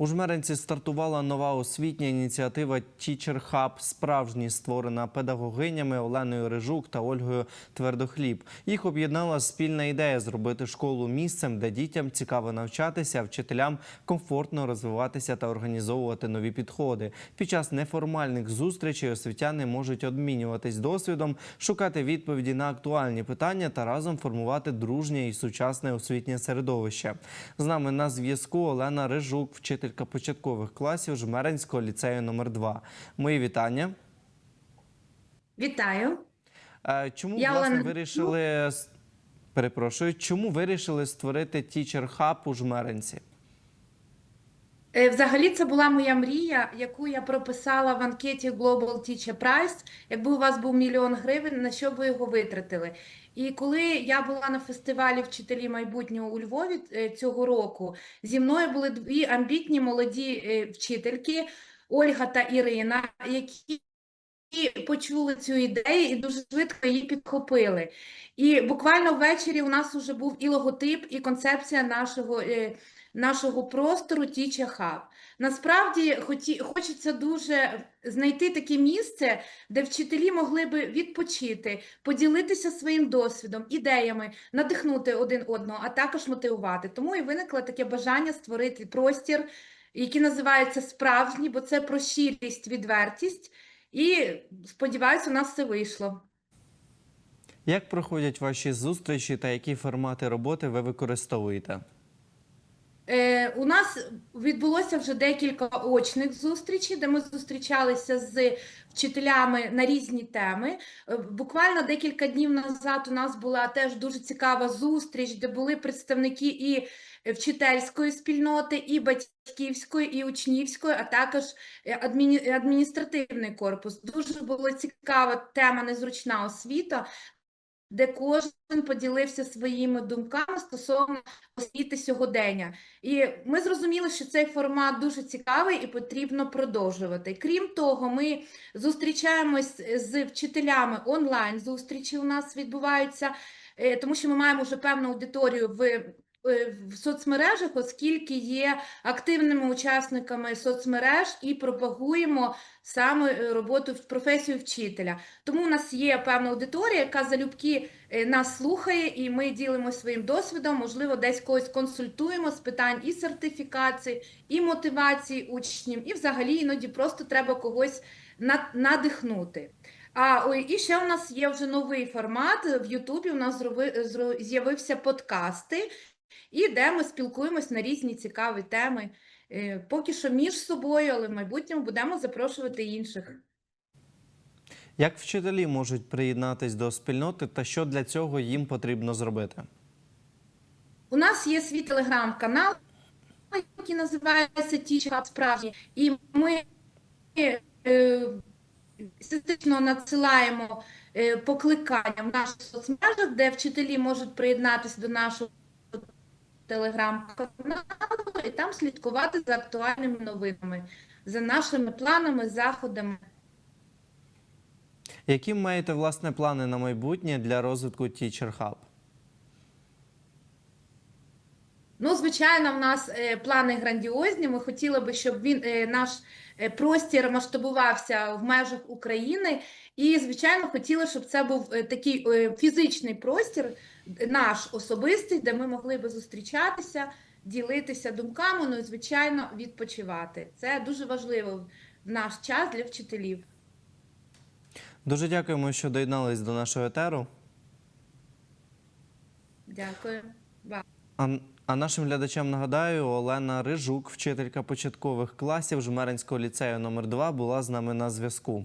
У Жмеринці стартувала нова освітня ініціатива Teacher Hub справжній створена педагогинями Оленою Рижук та Ольгою Твердохліб. Їх об'єднала спільна ідея зробити школу місцем, де дітям цікаво навчатися, а вчителям комфортно розвиватися та організовувати нові підходи. Під час неформальних зустрічей освітяни можуть обмінюватись досвідом, шукати відповіді на актуальні питання та разом формувати дружнє і сучасне освітнє середовище. З нами на зв'язку Олена Рижук, вчителька початкових класів Жмеринського ліцею номер 2 Мої вітання. Вітаю. Е, Чому Я власне Олена вирішили перепрошую, чому вирішили створити Teacher Hub у Жмеринці? Е, Взагалі, це була моя мрія, яку я прописала в анкеті Global Teacher Prize. Якби у вас був мільйон гривень, на що ви його витратили? І коли я була на фестивалі вчителі майбутнього у Львові е, цього року, зі мною були дві амбітні молоді е, вчительки Ольга та Ірина, які почули цю ідею і дуже швидко її підхопили. І буквально ввечері у нас вже був і логотип, і концепція нашого. е, нашого простору Teacher Hub. Насправді хоті, хочеться дуже знайти таке місце, де вчителі могли би відпочити, поділитися своїм досвідом, ідеями, надихнути один одного, а також мотивувати. Тому і виникло таке бажання створити простір, який називається справжній, бо це про щирість, відвертість. І сподіваюся, у нас все вийшло. Як проходять ваші зустрічі та які формати роботи ви використовуєте? Е, у нас відбулося вже декілька очних зустрічей, де ми зустрічалися з вчителями на різні теми. Е, Буквально декілька днів назад у нас була теж дуже цікава зустріч, де були представники і вчительської спільноти, і батьківської, і учнівської, а також е, адміні- адміністративний корпус. Дуже була цікава тема незручна освіта. Де кожен поділився своїми думками стосовно освіти сьогодення. І ми зрозуміли, що цей формат дуже цікавий і потрібно продовжувати. Крім того, ми зустрічаємось з вчителями онлайн. Зустрічі у нас відбуваються, е, тому що ми маємо вже певну аудиторію в. Е, В соцмережах, оскільки є активними учасниками соцмереж і пропагуємо саме е, роботу в професію вчителя. Тому у нас є певна аудиторія, яка залюбки е, нас слухає, і ми ділимося своїм досвідом. Можливо, десь когось консультуємо з питань і сертифікації, і мотивації учнів, і взагалі іноді просто треба когось надихнути. А і ще у нас є вже новий формат в Ютубі. У нас з'явився подкасти, і де ми спілкуємось на різні цікаві теми. Е, Поки що між собою, але в майбутньому будемо запрошувати інших. Як вчителі можуть приєднатись до спільноти та що для цього їм потрібно зробити? У нас є свій телеграм-канал, який називається Teacher Hub справжній, і ми е, надсилаємо е, покликання в наших соцмережах, де вчителі можуть приєднатися до нашого телеграм-каналу і там слідкувати за актуальними новинами, за нашими планами, заходами. Які маєте власне плани на майбутнє для розвитку Teacher Hub? Ну, звичайно, в нас е, плани грандіозні. Ми хотіли би, щоб він е, наш е, простір масштабувався в межах України. І, звичайно, хотіли, щоб це був такий фізичний простір, наш особистий, де ми могли би зустрічатися, ділитися думками, ну і, звичайно, відпочивати. Це дуже важливо в наш час для вчителів. Дуже дякуємо, що доєднались до нашого етеру. Дякую. А, нашим глядачам нагадаю, Олена Рижук, вчителька початкових класів Жмеринського ліцею номер 2 була з нами на зв'язку.